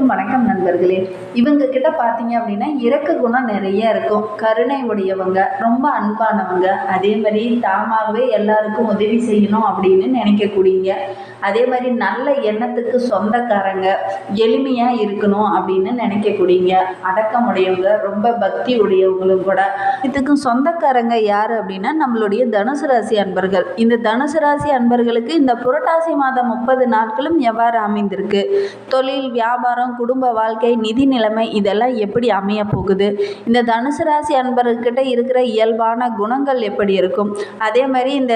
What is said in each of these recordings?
அனைவருக்கும் வணக்கம் நண்பர்களே. இவங்க கிட்ட பார்த்தீங்க அப்படின்னா இறக்க குணம் நிறைய இருக்கும். கருணை உடையவங்க ரொம்ப அன்பானவங்க. அதே மாதிரி தாமாகவே எல்லாருக்கும் உதவி செய்யணும் அப்படின்னு நினைக்கக்கூடியங்க. அதே மாதிரி நல்ல எண்ணத்துக்கு சொந்தக்காரங்க எளிமையாக இருக்கணும் அப்படின்னு நினைக்கக்கூடியங்க. அடக்கமுடையவங்க ரொம்ப பக்தி உடையவங்களும் கூட. இதுக்கும் சொந்தக்காரங்க யார் அப்படின்னா நம்மளுடைய தனுசு ராசி அன்பர்கள். இந்த தனுசு ராசி அன்பர்களுக்கு இந்த புரட்டாசி மாதம் முப்பது நாட்களும் எவ்வாறு அமைந்திருக்கு? தொழில் வியாபாரம் குடும்ப வாழ்க்கை நிதி நிலைமை இதெல்லாம் எப்படி அமைய போகுது? இந்த தனுசு ராசி அன்பர்கிட்ட இருக்கிற இயல்பான குணங்கள் எப்படி இருக்கும்? அதே மாதிரி இந்த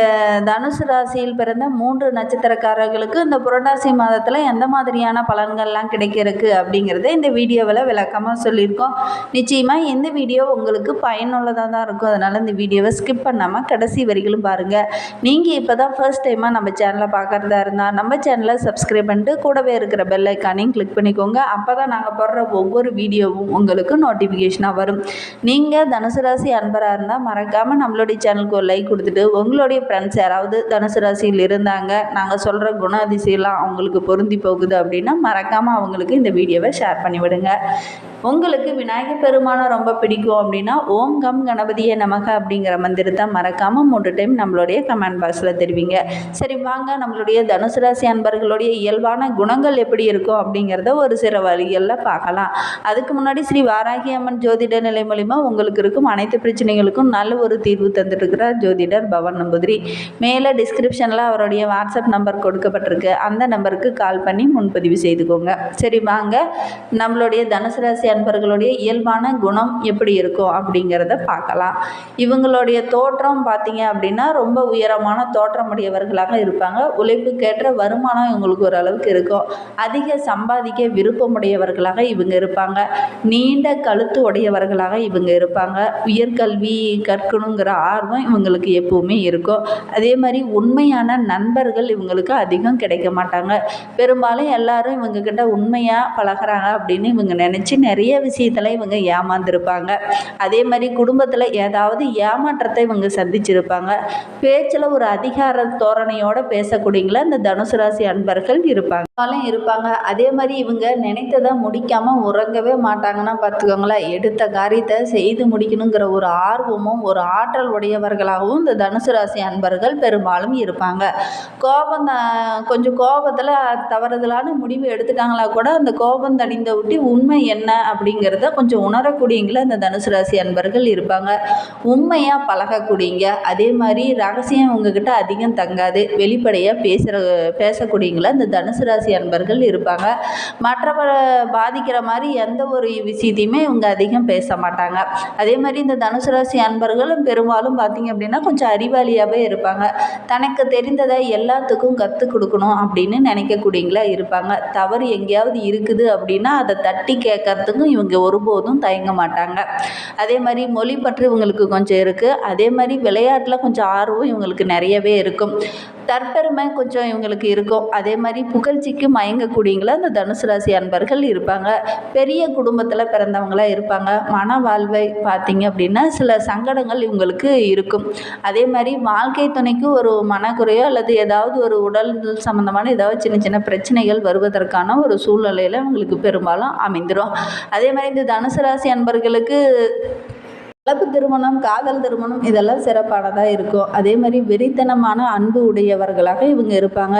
தனுசு ராசியில் பிறந்த மூன்று நட்சத்திரக்காரர்களுக்கு இந்த புரட்டாசி மாதத்தில் எந்த மாதிரியான பலன்கள்லாம் கிடைக்கிறதுக்கு அப்படிங்கிறத இந்த வீடியோவில் விளக்கமாக சொல்லியிருக்கோம். நிச்சயமாக இந்த வீடியோ உங்களுக்கு பயனுள்ளதாக தான் இருக்கும். அதனால் இந்த வீடியோவை ஸ்கிப் பண்ணாமல் கடைசி வரிகளும் பாருங்கள் நீங்கள் இப்போ தான் ஃபர்ஸ்ட் டைமாக நம்ம சேனலை பார்க்குறதா இருந்தால் நம்ம சேனலை சப்ஸ்கிரைப் பண்ணிட்டு கூடவே இருக்கிற பெல் ஐக்கானையும் கிளிக் பண்ணிக்கோங்க. அப்போ தான் நாங்கள் போடுற ஒவ்வொரு வீடியோவும் உங்களுக்கு நோட்டிஃபிகேஷனாக வரும். நீங்கள் தனுசு ராசி அன்பராக இருந்தால் மறக்காமல் நம்மளுடைய சேனலுக்கு ஒரு லைக் கொடுத்துட்டு உங்களுடைய ஃப்ரெண்ட்ஸ் யாராவது தனுசு ராசியில் இருந்தாங்க நாங்கள் சொல்கிற குணாதிசையெல்லாம் அவங்களுக்கு பொருந்தி போகுது அப்படின்னா மறக்காமல் அவங்களுக்கு இந்த வீடியோவை ஷேர் பண்ணிவிடுங்க. உங்களுக்கு விநாயகர் பெருமானை ரொம்ப பிடிக்கும் அப்படின்னா ஓம் கம் கணபதியே நமக அப்படிங்கிற மந்திரத்தை மறக்காமல் மூன்று டைம் நம்மளுடைய கமெண்ட் பாக்ஸில் தெரிவிங்க. சரி வாங்க. நம்மளுடைய தனுசு ராசி அன்பர்களுடைய இயல்பான குணங்கள் எப்படி இருக்கும் அப்படிங்கிறத ஒரு சில வழிகளில் பார்க்கலாம். அதுக்கு முன்னாடி ஸ்ரீ வாராகி அம்மன் ஜோதிட நிலை மூலிமா உங்களுக்கு இருக்கும் அனைத்து பிரச்சனைகளுக்கும் நல்ல ஒரு தீர்வு தந்துட்டுருக்கிறார் ஜோதிடர் பவன் நம்பூதிரி. மேலே டிஸ்கிரிப்ஷனில் அவருடைய வாட்ஸ்அப் நம்பர் கொடுக்கப்பட்டிருக்கு. அந்த நம்பருக்கு கால் பண்ணி முன்பதிவு செய்துக்கோங்க. சரி வாங்க. நம்மளுடைய தனுசு ராசி அன்பர்களுடைய இயல்பான குணம் எப்படி இருக்கும் அப்படிங்கிறத பார்க்கலாம். இவங்களுடைய தோற்றம் பார்த்தீங்க அப்படின்னா ரொம்ப உயரமான தோற்றமுடையவர்களாக இருப்பாங்க. உழைப்புக்கேற்ற வருமானம் இவங்களுக்கு ஓரளவுக்கு இருக்கும். அதிக சம்பாதிக்க விருப்பமுடையவர்களாக இவங்க இருப்பாங்க. நீண்ட கழுத்து உடையவர்களாக இவங்க இருப்பாங்க. உயர்கல்வி கற்கணுங்கிற ஆர்வம் இவங்களுக்கு எப்பவுமே இருக்கும். அதே மாதிரி உண்மையான நண்பர்கள் இவங்களுக்கு அதிகம் கிடைக்க மாட்டாங்க. பெரும்பாலும் எல்லாரும் இவங்க கிட்ட உண்மையாக பழகுறாங்க அப்படின்னு இவங்க நினச்சி நிறைய விஷயத்தில் இவங்க ஏமாந்துருப்பாங்க. அதே மாதிரி குடும்பத்தில் ஏதாவது ஏமாற்றத்தை இவங்க சந்திச்சிருப்பாங்க. பேச்சில் ஒரு அதிகார தோரணையோடு பேசக்கூடியங்கள இந்த தனுசு ராசி அன்பர்கள் இருப்பாங்க. இருப்பாங்க. அதே மாதிரி இவங்க நினைத்ததை முடிக்காமல் உறங்கவே மாட்டாங்கன்னா பார்த்துக்கோங்களேன் எடுத்த காரியத்தை செய்து முடிக்கணுங்கிற ஒரு ஆர்வமும் ஒரு ஆற்றல் உடையவர்களாகவும் இந்த தனுசு ராசி அன்பர்கள் பெரும்பாலும் இருப்பாங்க. கோபம் கொஞ்சம் கோபத்தில் தவறுதலான முடிவு எடுத்துட்டாங்களா கூட அந்த கோபம் தணிந்த விட்டு உண்மை என்ன? அப்படிங்கிறத கொஞ்சம் உணரக்கூடியங்கள இந்த தனுசு ராசி அன்பர்கள் இருப்பாங்க. உண்மையாக பழகக்கூடியங்க. அதே மாதிரி ரகசியம் உங்ககிட்ட அதிகம் தங்காது. வெளிப்படையாக பேசுகிற பேசக்கூடியங்கள இந்த தனுசு ராசி அன்பர்கள் இருப்பாங்க. மற்றவரை பாதிக்கிற மாதிரி எந்த ஒரு விஷயத்தையுமே இவங்க அதிகம் பேச மாட்டாங்க. அதே மாதிரி இந்த தனுசு ராசி அன்பர்களும் பெரும்பாலும் பார்த்தீங்க அப்படின்னா கொஞ்சம் அறிவாளியாகவே இருப்பாங்க. தனக்கு தெரிந்ததை எல்லாத்துக்கும் கற்றுக் கொடுக்கணும் அப்படின்னு நினைக்கக்கூடியங்களா இருப்பாங்க. தவறு எங்கேயாவது இருக்குது அப்படின்னா அதை தட்டி கேட்கறதுக்கு கேட்கறதுக்கும் இவங்க ஒருபோதும் தயங்க மாட்டாங்க. அதே மாதிரி மொழி பற்று இவங்களுக்கு கொஞ்சம் இருக்குது அதே மாதிரி விளையாட்டில் கொஞ்சம் ஆர்வம் இவங்களுக்கு நிறையவே இருக்கும். தற்பெருமை கொஞ்சம் இவங்களுக்கு இருக்கும். அதே மாதிரி புகழ்ச்சிக்கு மயங்கக்கூடியங்களா அந்த தனுசு ராசி அன்பர்கள் இருப்பாங்க. பெரிய குடும்பத்தில் பிறந்தவங்களாக இருப்பாங்க. மன வாழ்வை பார்த்திங்க அப்படின்னா சில சங்கடங்கள் இவங்களுக்கு இருக்கும். அதே மாதிரி வாழ்க்கை துணைக்கு ஒரு மனக்குறையோ அல்லது ஏதாவது ஒரு உடல் சம்மந்தமான ஏதாவது சின்ன சின்ன பிரச்சனைகள் வருவதற்கான ஒரு சூழ்நிலையில் இவங்களுக்கு பெரும்பாலும் அமைந்துடும் அதே மாதிரி இந்த தனுசு ராசி அன்பர்களுக்கு கலப்பு திருமணம் காதல் திருமணம் இதெல்லாம் சிறப்பானதாக இருக்கும். அதே மாதிரி வெறித்தனமான அன்பு உடையவர்களாக இவங்க இருப்பாங்க.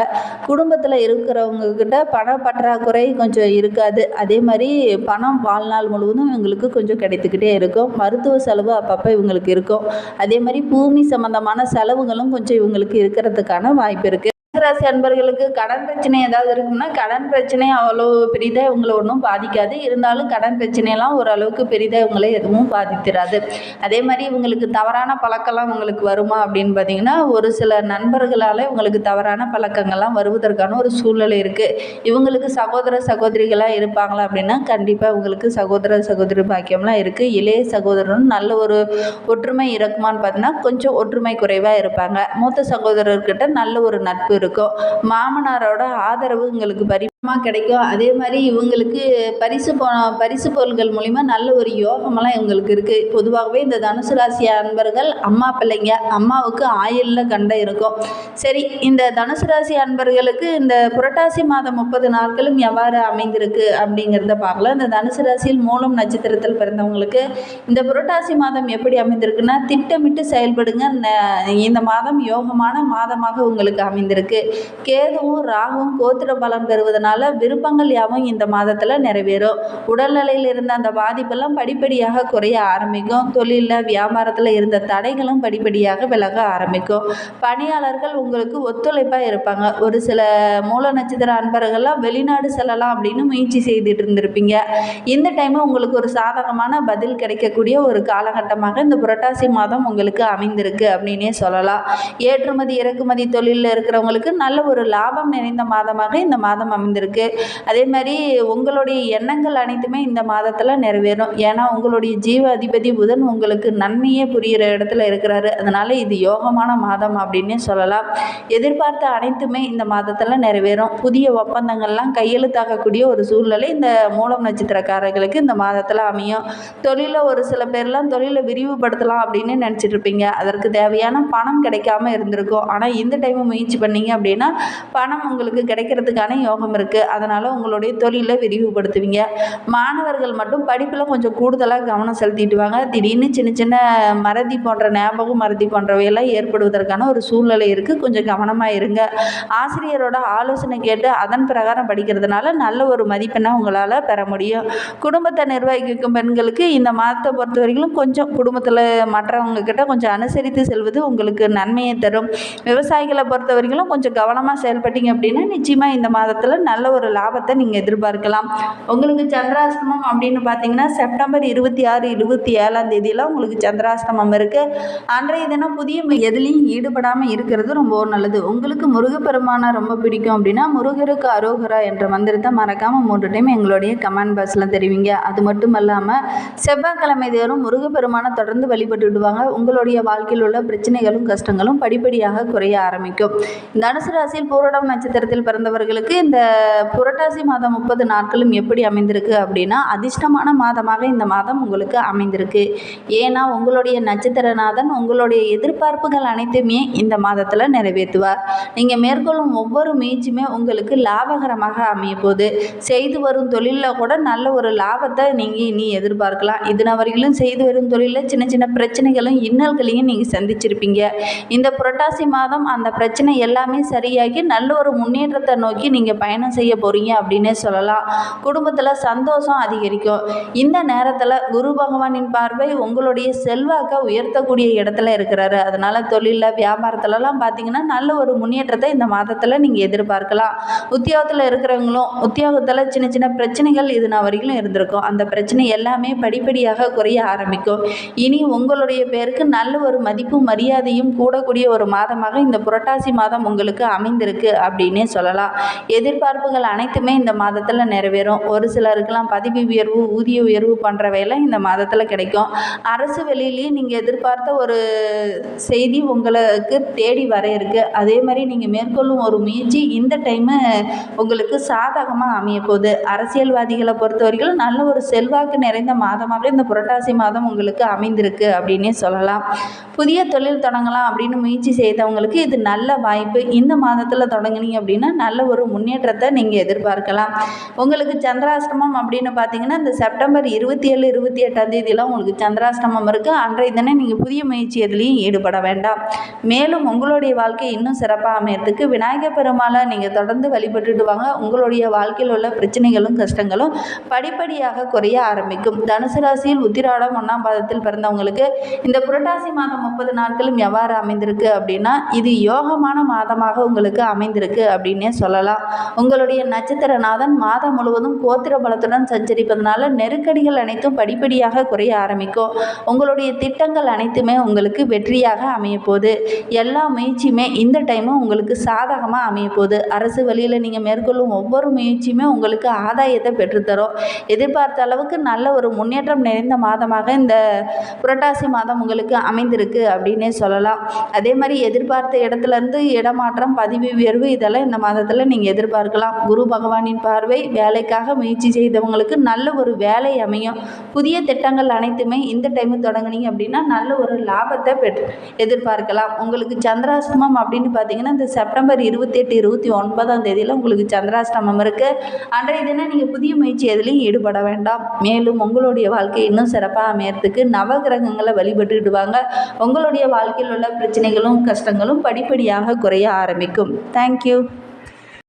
குடும்பத்தில் இருக்கிறவங்க கிட்ட பண பற்றாக்குறை கொஞ்சம் இருக்காது. அதே மாதிரி பணம் வாழ்நாள் முழுவதும் இவங்களுக்கு கொஞ்சம் கிடைத்துக்கிட்டே இருக்கும். மருத்துவ செலவு அப்பப்போ இவங்களுக்கு இருக்கும். அதே மாதிரி பூமி சம்பந்தமான செலவுகளும் கொஞ்சம் இவங்களுக்கு இருக்கிறதுக்கான வாய்ப்பு இருக்குது ராசி அன்பர்களுக்கு கடன் பிரச்சனை ஏதாவது இருக்குன்னா கடன் பிரச்சனை அவ்வளோ பெரிதாக இவங்களை ஒன்றும் பாதிக்காது. இருந்தாலும் கடன் பிரச்சனையெல்லாம் ஓரளவுக்கு பெரிதாக இவங்களை எதுவும் பாதித்திராது. அதே மாதிரி இவங்களுக்கு தவறான பழக்கம்லாம் இவங்களுக்கு வருமா அப்படின்னு பார்த்தீங்கன்னா ஒரு சில நண்பர்களால் இவங்களுக்கு தவறான பழக்கங்கள்லாம் வருவதற்கான ஒரு சூழ்நிலை இருக்குது இவங்களுக்கு சகோதர சகோதரிகளாக இருப்பாங்களா அப்படின்னா கண்டிப்பாக இவங்களுக்கு சகோதர சகோதரி பாக்கியம்லாம் இருக்குது இளைய சகோதரன் நல்ல ஒரு ஒற்றுமை இருக்குமான்னு பார்த்தீங்கன்னா கொஞ்சம் ஒற்றுமை குறைவாக இருப்பாங்க. மூத்த சகோதரர்கிட்ட நல்ல ஒரு நட்பு இருக்கும். மாமனாரோட ஆதரவு எங்களுக்கு உங்களுக்கு பரி கிடைக்கும். அதே மாதிரி இவங்களுக்கு பரிசு போ பரிசு பொருள்கள் மூலிமா நல்ல ஒரு யோகமெல்லாம் இவங்களுக்கு இருக்குது பொதுவாகவே இந்த தனுசு ராசி அன்பர்கள் அம்மா பிள்ளைங்க அம்மாவுக்கு ஆயுளில் கண்டம் இருக்கும். சரி இந்த தனுசு ராசி அன்பர்களுக்கு இந்த புரட்டாசி மாதம் முப்பது நாட்களும் எவ்வாறு அமைந்திருக்கு அப்படிங்கிறத பார்க்கலாம். இந்த தனுசு ராசியில் மூலம் நட்சத்திரத்தில் பிறந்தவங்களுக்கு இந்த புரட்டாசி மாதம் எப்படி அமைந்திருக்குன்னா திட்டமிட்டு செயல்படுங்க. ந- இந்த மாதம் யோகமான மாதமாக உங்களுக்கு அமைந்திருக்கு. கேதுவும் ராகுவும் கோத்திர பலன் பெறுவதனால் விருப்பங்கள் யாவும் இந்த மாதத்தில் நிறைவேறும். உடல்நிலையில் இருந்த அந்த பாதிப்பெல்லாம் படிப்படியாக குறைய ஆரம்பிக்கும். தொழிலில் வியாபாரத்தில் இருந்த தடைகளும் படிப்படியாக விலக ஆரம்பிக்கும். பணியாளர்கள் உங்களுக்கு ஒத்துழைப்பாக இருப்பாங்க. ஒரு சில மூல நட்சத்திர அன்பர்கள்லாம் வெளிநாடு செல்லலாம் அப்படின்னு முயற்சி செய்துட்டு இருந்திருப்பீங்க. இந்த டைமில் உங்களுக்கு ஒரு சாதகமான பதில் கிடைக்கக்கூடிய ஒரு காலகட்டமாக இந்த புரட்டாசி மாதம் உங்களுக்கு அமைந்திருக்கு அப்படின்னே சொல்லலாம். ஏற்றுமதி இறக்குமதி தொழிலில் இருக்கிறவங்களுக்கு நல்ல ஒரு லாபம் நிறைந்த மாதமாக இந்த மாதம் அமைந்திருக்கு. அதே மாதிரி உங்களுடைய எண்ணங்கள் அனைத்துமே இந்த மாதத்தில் நிறைவேறும். ஏன்னா உங்களுடைய ஜீவ அதிபதி புதன் உங்களுக்கு நன்மையே புரிகிற இடத்துல இருக்கிறாரு. அதனால இது யோகமான மாதம் அப்படின்னே சொல்லலாம். எதிர்பார்த்த அனைத்துமே இந்த மாதத்தில் நிறைவேறும். புதிய ஒப்பந்தங்கள்லாம் கையெழுத்தாகக்கூடிய ஒரு சூழ்நிலை இந்த மூலம் நட்சத்திரக்காரர்களுக்கு இந்த மாதத்தில் அமையும். தொழிலில் ஒரு சில பேர்லாம் தொழிலை விரிவுபடுத்தலாம் அப்படின்னு நினச்சிட்டு இருப்பீங்க அதற்கு தேவையான பணம் கிடைக்காம இருந்திருக்கும். ஆனால் இந்த டைம் முயற்சி பண்ணீங்க அப்படின்னா பணம் உங்களுக்கு கிடைக்கிறதுக்கான யோகம் இருக்குது அதனால் உங்களுடைய தொழிலை விரிவுபடுத்துவீங்க. மாணவர்கள் மட்டும் படிப்பில் கொஞ்சம் கூடுதலாக கவனம் செலுத்திட்டு வாங்க. திடீர்னு சின்ன சின்ன மறதி போன்ற ஞாபகம் மறதி போன்றவையெல்லாம் ஏற்படுவதற்கான ஒரு சூழ்நிலை இருக்குது கொஞ்சம் கவனமாக இருங்க. ஆசிரியரோட ஆலோசனை கேட்டு அதன் பிரகாரம் படிக்கிறதுனால நல்ல ஒரு மதிப்பெண்ணை உங்களால் பெற முடியும். குடும்பத்தை நிர்வகிக்கும் பெண்களுக்கு இந்த மாதத்தை பொறுத்த வரைக்கும் கொஞ்சம் குடும்பத்தில் மற்றவங்க கிட்ட கொஞ்சம் அனுசரித்து செல்வது உங்களுக்கு நன்மையை தரும். விவசாயிகளை பொறுத்த வரைக்கும் கொஞ்சம் கவனமாக செயல்பட்டீங்க அப்படின்னா நிச்சயமாக இந்த மாதத்தில் நல்ல நல்ல ஒரு லாபத்தை நீங்கள் எதிர்பார்க்கலாம். உங்களுக்கு சந்திராஷ்டமம் அப்படின்னு பார்த்தீங்கன்னா செப்டம்பர் இருபத்தி ஆறு இருபத்தி ஏழாம் தேதியில் உங்களுக்கு சந்திராஷ்டமம் இருக்குது அன்றைய தினம் புதிய எதுலேயும் ஈடுபடாமல் இருக்கிறது ரொம்ப நல்லது. உங்களுக்கு முருகப்பெருமானை ரொம்ப பிடிக்கும் அப்படின்னா முருகருக்கு அரோகரா என்ற மந்திரத்தை மறக்காமல் மூன்று டைம் எங்களுடைய கமெண்ட் பாக்ஸில் தெரிவிங்க. அது மட்டும் இல்லாமல் செவ்வாய்க்கிழமை தேரும் முருகப்பெருமானை தொடர்ந்து வழிபட்டு விடுவாங்க. உங்களுடைய வாழ்க்கையில் உள்ள பிரச்சனைகளும் கஷ்டங்களும் படிப்படியாக குறைய ஆரம்பிக்கும். தனுசு ராசியில் பூரடம் நட்சத்திரத்தில் பிறந்தவர்களுக்கு இந்த புரட்டாசி மாதம் முப்பது நாட்களும் எப்படி அமைந்திருக்கு அப்படின்னா அதிர்ஷ்டமான மாதமாக இந்த மாதம் உங்களுக்கு அமைந்திருக்கு. ஏன்னா உங்களுடைய நட்சத்திரநாதன் உங்களுடைய எதிர்பார்ப்புகள் அனைத்துமே இந்த மாதத்தில் நிறைவேற்றுவார். நீங்கள் மேற்கொள்ளும் ஒவ்வொரு முயற்சியுமே உங்களுக்கு லாபகரமாக அமைய போகுது. செய்து வரும் தொழிலில் கூட நல்ல ஒரு லாபத்தை நீங்கள் இனி எதிர்பார்க்கலாம். இதுன வரையிலும் செய்து வரும் தொழிலில் சின்ன சின்ன பிரச்சனைகளும் இன்னல்களையும் நீங்கள் சந்திச்சிருப்பீங்க. இந்த புரட்டாசி மாதம் அந்த பிரச்சனை எல்லாமே சரியாகி நல்ல ஒரு முன்னேற்றத்தை நோக்கி நீங்கள் பயணம் செய்ய போகிறீங்க அப்படின்னே சொல்லலாம். குடும்பத்தில் சந்தோஷம் அதிகரிக்கும். இந்த நேரத்தில் குரு பகவானின் பார்வை உங்களுடைய செல்வாக்கை உயர்த்தக்கூடிய இடத்துல இருக்கிறாரு. அதனால் தொழிலில் வியாபாரத்துலலாம் பார்த்தீங்கன்னா நல்ல ஒரு முன்னேற்றத்தை இந்த மாதத்தில் நீங்கள் எதிர்பார்க்கலாம். உத்தியோகத்தில் இருக்கிறவங்களும் உத்தியோகத்தில் சின்ன சின்ன பிரச்சனைகள் இது நான் வரைக்கும் இருந்திருக்கும். அந்த பிரச்சனை எல்லாமே படிப்படியாக குறைய ஆரம்பிக்கும். இனி உங்களுடைய பேருக்கு நல்ல ஒரு மதிப்பும் மரியாதையும் கூடக்கூடிய ஒரு மாதமாக இந்த புரட்டாசி மாதம் உங்களுக்கு அமைந்திருக்கு அப்படின்னே சொல்லலாம். எதிர்பார்ப்புகள் அனைத்துமே இந்த மாதத்தில் நிறைவேறும். ஒரு சிலருக்கெல்லாம் பதவி உயர்வு ஊதிய உயர்வு போன்றவையெல்லாம் இந்த மாதத்தில் கிடைக்கும். அரசு வெளியிலேயே நீங்கள் எதிர்பார்த்த ஒரு செய்தி உங்களுக்கு தேடி வர இருக்கு. அதே மாதிரி நீங்கள் மேற்கொள்ளும் ஒரு முயற்சி இந்த டைமு உங்களுக்கு சாதகமாக அமைய போகுது. அரசியல்வாதிகளை பொறுத்த வரைக்கும் நல்ல ஒரு செல்வாக்கு நிறைந்த மாதமாக இந்த புரட்டாசி மாதம் உங்களுக்கு அமைந்திருக்கு அப்படின்னே சொல்லலாம். புதிய தொழில் தொடங்கலாம் அப்படின்னு முயற்சி செய்தவங்களுக்கு இது நல்ல வாய்ப்பு. இந்த மாதத்தில் தொடங்கினீங்க அப்படின்னா நல்ல ஒரு முன்னேற்றத்தை நீங்கள் எதிர்பார்க்கலாம். உங்களுக்கு சந்திராஷ்டமம் அப்படின்னு பார்த்தீங்கன்னா இந்த செப்டம்பர் இருபத்தி ஏழு இருபத்தி எட்டாம் தேதியெல்லாம் உங்களுக்கு சந்திராஷ்டமம் இருக்குது அன்றைய தினம் நீங்கள் புதிய முயற்சி எதுலேயும் ஈடுபட வேண்டாம். மேலும் உங்களுடைய வாழ்க்கை இன்னும் சிறப்பாக அமையறதுக்கு விநாயகர் பெருமாளை நீங்கள் தொடர்ந்து வழிபட்டுட்டு வாங்க. உங்களுடைய வாழ்க்கையில் உள்ள பிரச்சனைகளும் கஷ்டங்களும் படிப்படியாக குறைய ஆரம்பிக்கும். தனுசு ராசியில் உத்திராடம் ஒன்றாம் பாதத்தில் பிறந்தவங்களுக்கு இந்த புரட்டாசி மாதம் முப்பது நாட்களும் எவ்வாறு அமைந்திருக்கு அப்படின்னா இது யோகமான மாதமாக உங்களுக்கு அமைந்திருக்கு அப்படின்னே சொல்லலாம். உங்களுடைய உங்களுடைய நட்சத்திரநாதன் மாதம் முழுவதும் கோத்திர பலத்துடன் சஞ்சரிப்பதனால நெருக்கடிகள் அனைத்தும் படிப்படியாக குறைய ஆரம்பிக்கும். உங்களுடைய திட்டங்கள் அனைத்துமே உங்களுக்கு வெற்றியாக அமைய போகுது எல்லா முயற்சியுமே இந்த டைமும் உங்களுக்கு சாதகமாக அமைய போகுது அரசு வழியில் நீங்கள் மேற்கொள்ளும் ஒவ்வொரு முயற்சியுமே உங்களுக்கு ஆதாயத்தை பெற்றுத்தரும். எதிர்பார்த்த அளவுக்கு நல்ல ஒரு முன்னேற்றம் நிறைந்த மாதமாக இந்த புரட்டாசி மாதம் உங்களுக்கு அமைந்திருக்கு அப்படின்னே சொல்லலாம். அதே மாதிரி எதிர்பார்த்த இடத்துலருந்து இடமாற்றம் பதிவு உயர்வு இதெல்லாம் இந்த மாதத்தில் நீங்கள் எதிர்பார்க்கலாம். குரு பகவானின் பார்வை வேலைக்காக முயற்சி செய்தவங்களுக்கு நல்ல ஒரு வேலை அமையும். புதிய திட்டங்கள் அனைத்துமே இந்த டைமு தொடங்குனீங்க அப்படின்னா நல்ல ஒரு லாபத்தை பெற்று எதிர்பார்க்கலாம். உங்களுக்கு சந்திராஷ்டமம் அப்படின்னு பார்த்தீங்கன்னா இந்த செப்டம்பர் இருபத்தெட்டு இருபத்தி ஒன்பதாம் தேதியில் உங்களுக்கு சந்திராஷ்டமம் இருக்குது அன்றைய தினம் நீங்கள் புதிய முயற்சி எதுலையும் ஈடுபட வேண்டாம். மேலும் உங்களுடைய வாழ்க்கை இன்னும் சிறப்பாக அமையறதுக்கு நவகிரகங்களை வழிபட்டுக்கிட்டு உங்களுடைய வாழ்க்கையில் உள்ள பிரச்சனைகளும் கஷ்டங்களும் படிப்படியாக குறைய ஆரம்பிக்கும். தேங்க்யூ